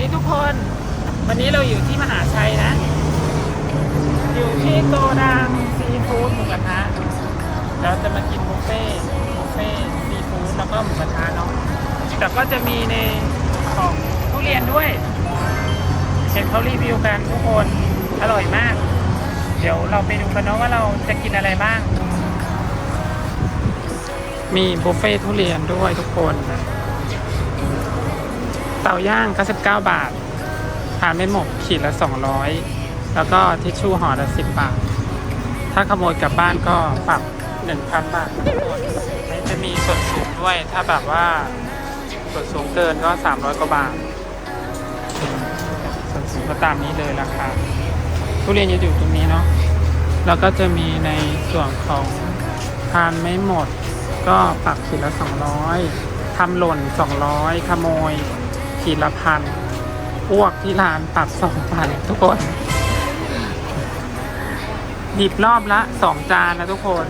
ดีทุกคน วันนี้เราอยู่ที่มหาชัยนะ อยู่ที่โกดังซีฟู้ดหมูกระทะเราจะมากินบุฟเฟ่บุฟเฟ่ซีฟู้ดแล้วก็หมูกระทะเนาะแต่ก็จะมีในของทุเรียนด้วยเห็นเขารีวิวกันทุกคนอร่อยมาก เดี๋ยวเราไปดูกันเนาะว่าเราจะกินอะไรบ้าง มีบุฟเฟ่ต์ทุเรียนด้วยทุกคน เต่าย่าง 99 บาททานไม่หมกขีดละ 200 แล้วก็ทิชชู่ห่อละ 10 บาท ถ้าขโมยกลับบ้านก็ปรับ1,000 บาททุกคนนี่จะมีส่วนสูงด้วย ถ้าแบบว่าส่วนสูงเกินก็ 300 กว่าบาท ส่วนสูงก็ตามนี้เลยราคาทุเรียนจะอยู่ตรงนี้เนาะ แล้วก็จะมีในส่วนของทานไม่หมด ก็ปรับขีดละ 200ทำหล่น 200 ขโมย ขีดละพันอ้วกที่ร้านปรับสองพันทุกคน หยิบรอบละสองจานนะทุกคน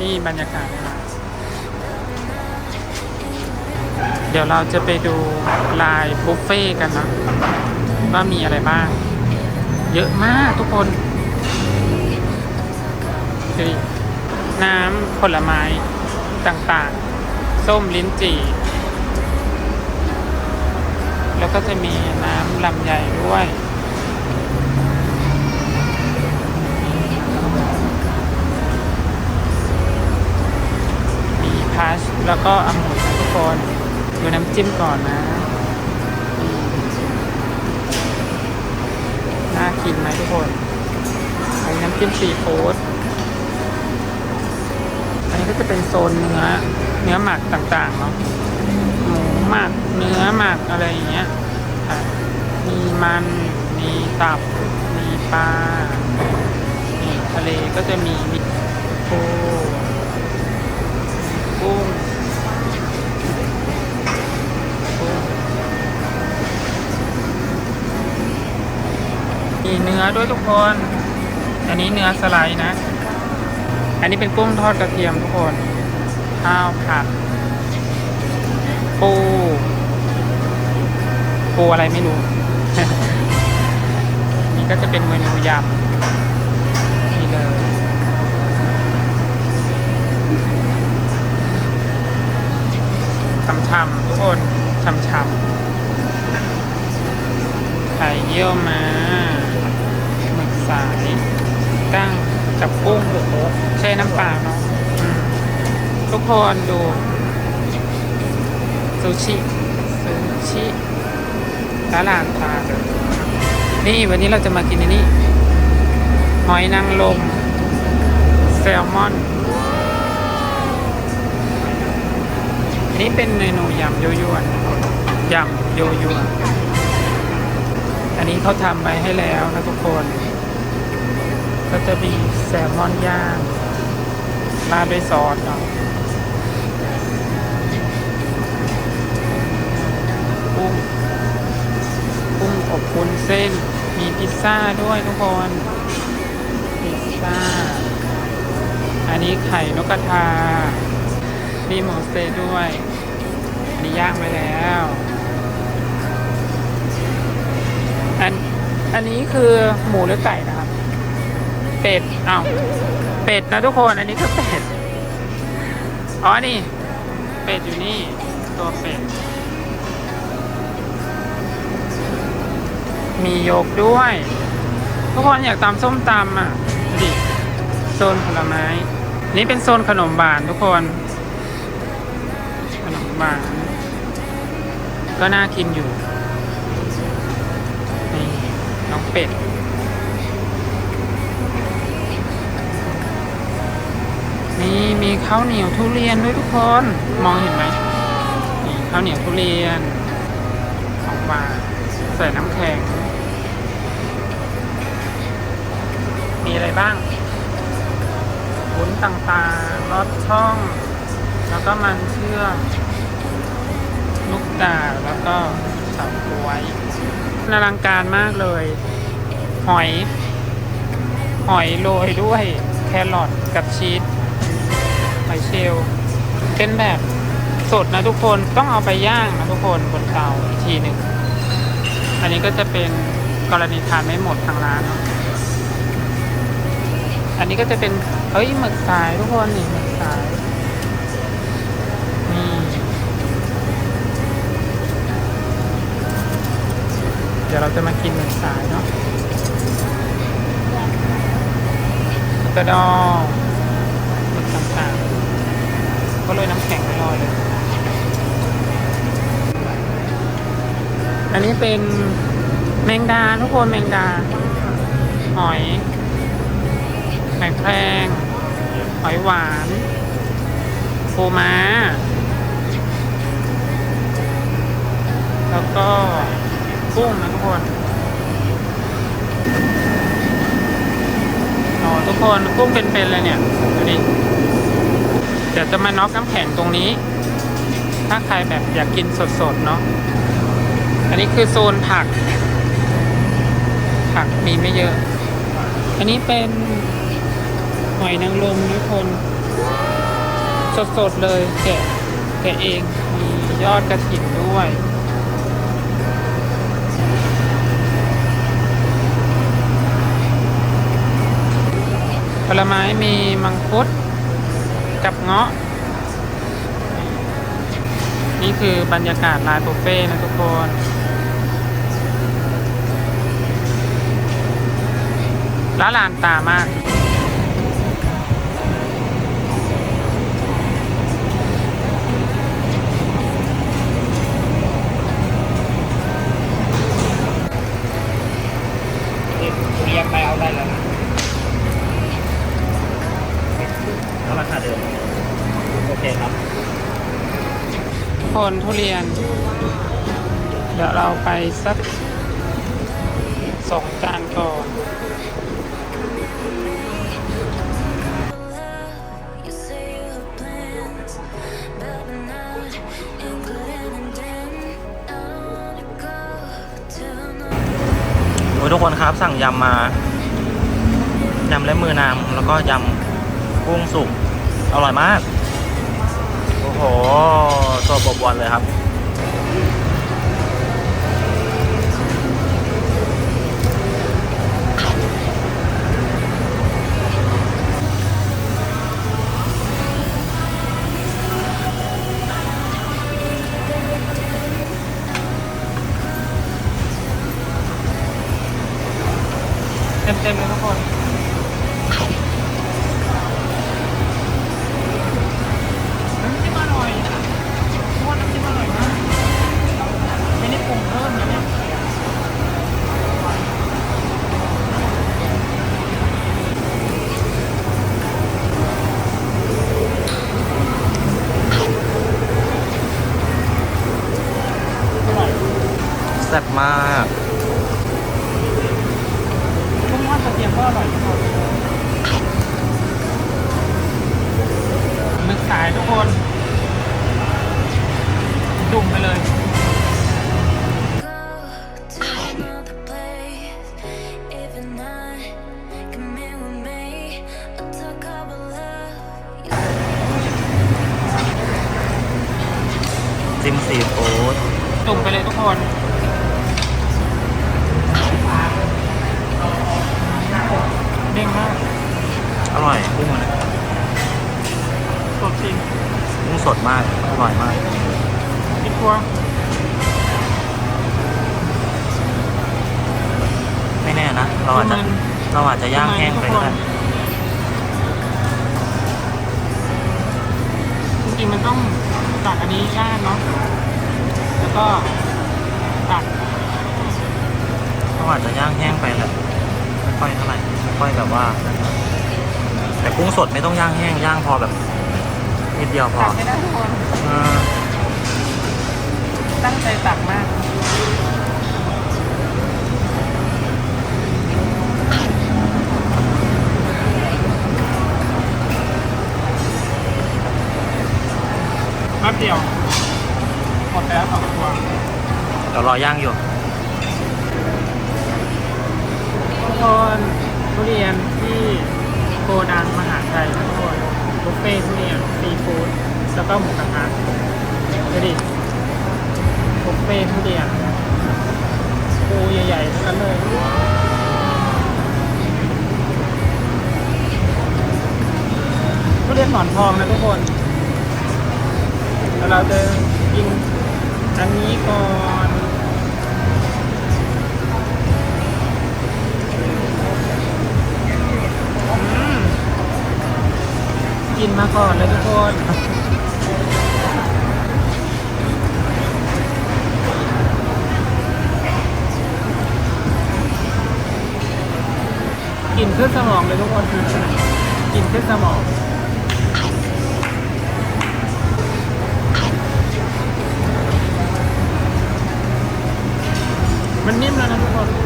นี่บรรยากาศเดี๋ยวเราจะไปดูลายบุฟเฟ่กันนะว่ามีอะไรบ้าง เยอะมากทุกคนน้ำผลไม้ต่างๆ ส้มลิ้นจี่ แล้วก็จะมีน้ำลำไยด้วยมีพัชแล้วก็องุ่นทุกคนดูน้ำจิ้มก่อนนะน่ากินไหมทุกคนอันนี้น้ำจิ้มซีฟู้ดอันนี้ก็จะเป็นโซนเนื้อเนื้อหมักต่างๆเนาะ หมักเนื้อหมักอะไรอย่างเงี้ยค่ะมีมันมีตับ มีปลานี่ทะเลก็จะมีมีปูกุ้งกุ้งมีเนื้อด้วยทุกคน อันนี้เนื้อสไลด์นะ อันนี้เป็นกุ้งทอดกระเทียมทุกคน ข้าวผัด ปู ปูอะไรไม่รู้ นี่ก็จะเป็นเมนูยำนี่เลยช่ำๆทุกคนช่ำๆไข่เยี่ยวมาหมึกสายก้งจับกุ้งโอ้ใช้น้ำเปล่าเนาะทุกคนดูซูชิซูชิ ร้านลานตานี่วันนี้เราจะมากินอันนี้หอยนางรมแซลมอนอันนี้เป็นเมนูยำโยยวนยำโยยวนอันนี้เขาทำไว้ให้แล้วนะทุกคน ก็จะมีแซลมอนย่างราดด้วยซอสเนาะกุ้งกุ้งอบวุ้น เส้น มีพิซซ่าด้วยทุกคน พิซซ่า อันนี้ไข่นกกระทามีหมูสเต๊ด้วย อันนี้ย่างไว้แล้ว อัน อันนี้คือหมูหรือไก่นะครับ เป็ดอ้าวเป็ดนะทุกคน อันนี้คือเป็ด อ๋อ นี่ เป็ดอยู่นี่ ตัวเป็ด มีโยกด้วย ทุกคนอยากตำส้มตำอะดิโซนผลไม้ นี่เป็นโซนขนมหวานทุกคน ขนมหวาน ก็น่ากินอยู่ นี่น้องเป็ดนี่มีข้าวเหนียวทุเรียนด้วยทุกคน มองเห็นไหมนี่ข้าวเหนียวทุเรียนของหวานใส่น้ำแข็ง มีอะไรบ้างวุ้นต่างๆรสช่อง แล้วก็มันเชื่อมลูกดาแล้วก็เฉาก๊วยอลังการมากเลย หอย หอยโรยด้วยแครอทกับชีสหอยเชลล์เป็นแบบสดนะทุกคนต้องเอาไปย่างนะทุกคนบนเตาอีกทีหนึ่ง อันนี้ก็จะเป็นกรณีทานไม่หมดทางร้านเนาะ อันนี้ก็จะเป็นเอ้ยหมึกสายทุกคนนี่หมึกสายนี่เดี๋ยวเราจะมากินหมึกสายเนาะกระดองหมึกต่างๆก็เลยน้ำแข็งไม่รอเลย อันนี้เป็นแมงดาทุกคนแมงดาหอย แมงแครงหอยหวานปูม้า แล้วก็กุ้งนะทุกคนอ๋อทุกคนกุ้งเป็นๆเลยเนี่ย ดูดิ เดี๋ยวจะมาน็อกน้ำแข็งตรงนี้ ถ้าใครแบบอยากกินสดๆ เนาะ อันนี้คือโซนผัก ผักมีไม่เยอะ อันนี้เป็น หอยนางรมทุกคน สดๆเลย แกะแกะเองมียอดกระถิ่นด้วยผลไม้มีมังคุดกับเงาะ นี่คือบรรยากาศร้านบุฟเฟ่ต์นะทุกคนร้านลานตามาก คนทุเรียน เดี๋ยวเราไปสักสองจานก่อนทุกคนครับสั่งยำมายำและมือนามแล้วก็ยำกุ้งสุก อร่อยมาก โอ้โหตัวบวบวนเลยครับ ไปเลยทุกคนเด้งมากอร่อยกุ้งอะสดจริงกุ้งสดมาก อร่อยมากอีกตัวไม่แน่นะ เราอาจจะมันเราอาจจะย่างแห้งไปก็ได้จริงๆมันต้องตักอันนี้ย่างเนาะแล้ว ก็ตักเราอาจจะย่างแห้งไปแหละไม่ค่อยเท่าไหร่ไม่ค่อยแบบว่า แต่กุ้งสดไม่ต้องย่างแห้งย่างพอแบบนิดเดียวพอตักไม่ได้ทุกคนเออตั้งใจตักมากแป๊บเดียว หมดไปแล้วสองตัวเดี๋ยวรอย่างอยู่ทุกคนทุเรียนที่โกดังมหาชัยทุกคนบุฟเฟ่ทุเรียนซีฟู้ดแล้วก็หมูกระทะดูดิบุฟเฟ่ทุเรียนปูใหญ่ๆทั้งนั้นเลยทุเรียนหมอนทองนะทุกคนแล้วเราจะกิน อันนี้ก่อนกินมาก่อนเลยทุกคนกินขึ้นสมองเลยทุกคนกินขึ้นสมอง มันนิ่มแล้วนะทุกคน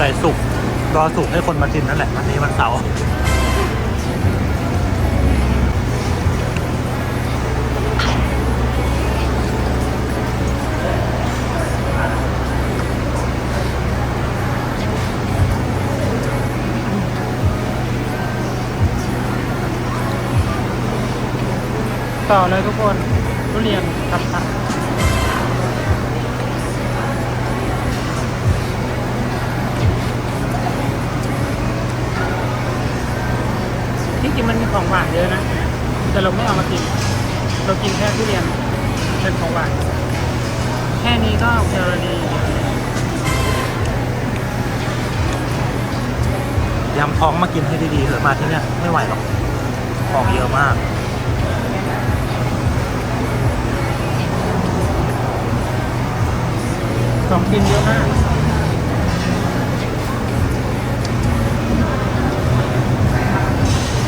สงสัยสุกรอสุกให้คนมากินนั่นแหละวันนี้วันเสาร์ต่อเลยทุกคนทุเรียนทำทัที่จริง ของหวานเยอะนะ แต่เราไม่เอามากิน เรากินแค่ทุเรียนเป็นของหวาน แค่นี้ก็เจอดียำท้องมากินให้ดีๆเถอะมาที่เนี่ยไม่ไหวหรอกของเยอะมากของกินเยอะมาก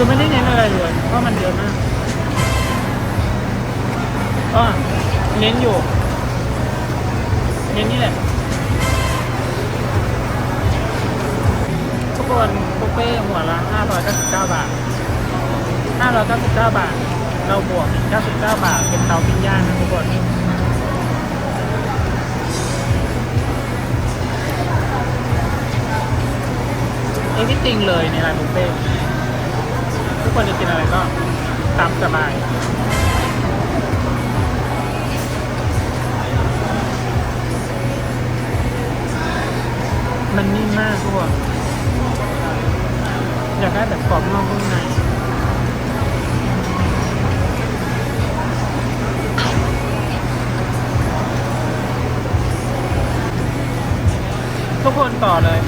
คือไม่ได้เน้นอะไรเลย เพราะมันเยอะมากอ๋อเน้นอยู่ เน้นนี่แหละ ทุกคนบุฟเฟ่หัวละ 599 บาท 599 บาท เราบวกอีก99 บาท เป็นเตาปิ้งย่างนะทุกคนเอวิติงเลยในร้านบุฟเฟ่ กคนจะกินอะไรก็ตามสบายมันนิ่มมากทุกคนอยากได้แบบกรอบนอกนุ่มในทุกคนต่อเลย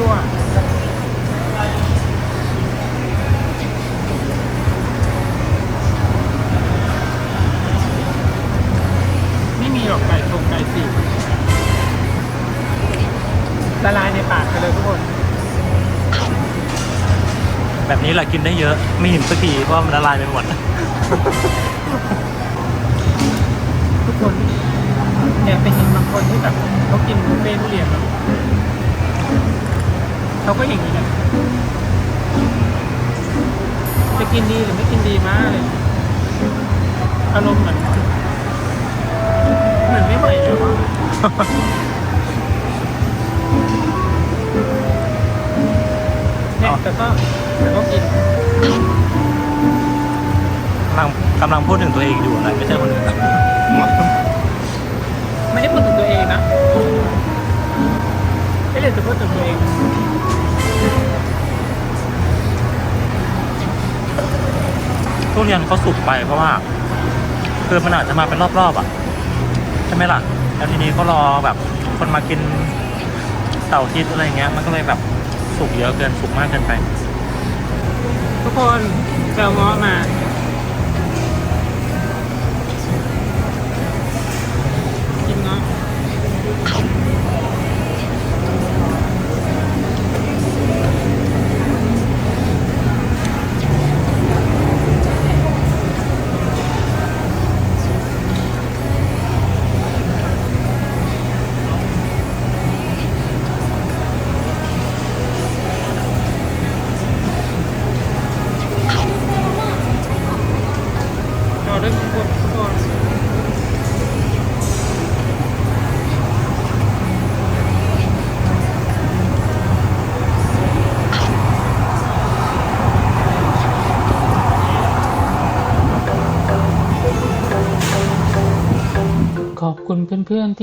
ยั่วยั่วไม่มีหรอกไก่ตรงไก่สีละลายในปากไปเลยทุกคน แบบนี้แหละกินได้เยอะ ไม่หินสักทีเพราะว่ามันละลายไปหมด ทุกคนเนี่ยไปเห็นบางคนที่แบบเขากินบุฟเฟ่ต์ทุเรียนแล้ว เขาก็อย่างนี้นะจะกินดีหรือไม่กินดีมากเลย อารมณ์เหมือนเหมือนไม่ไหวแล้วอะเนี่ยแต่ก็แต่ก็กิน กำลังกำลังพูดถึงตัวเองอยู่นะไม่ใช่คนอื่นนะไม่ได้ รียนเขาสุกไปเพราะว่า คือมันอาจจะมาเป็นรอบๆอะใช่ไหมล่ะ แล้วทีนี้ก็รอแบบคนมากินเต่าร์อาทิตย์อะไรเงี้ย มันก็เลยแบบสุกเยอะเกินสุกมากเกินไป ทุกคนเจอเงาะมา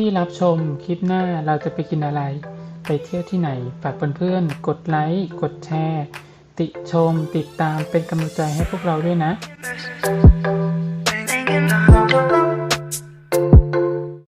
ที่รับชมคลิปหน้าเราจะไปกินอะไร ไปเที่ยวที่ไหนฝากเพื่อนๆกดไลค์กดแชร์ ติชม ติดตามเป็นกำลังใจให้พวกเราด้วยนะ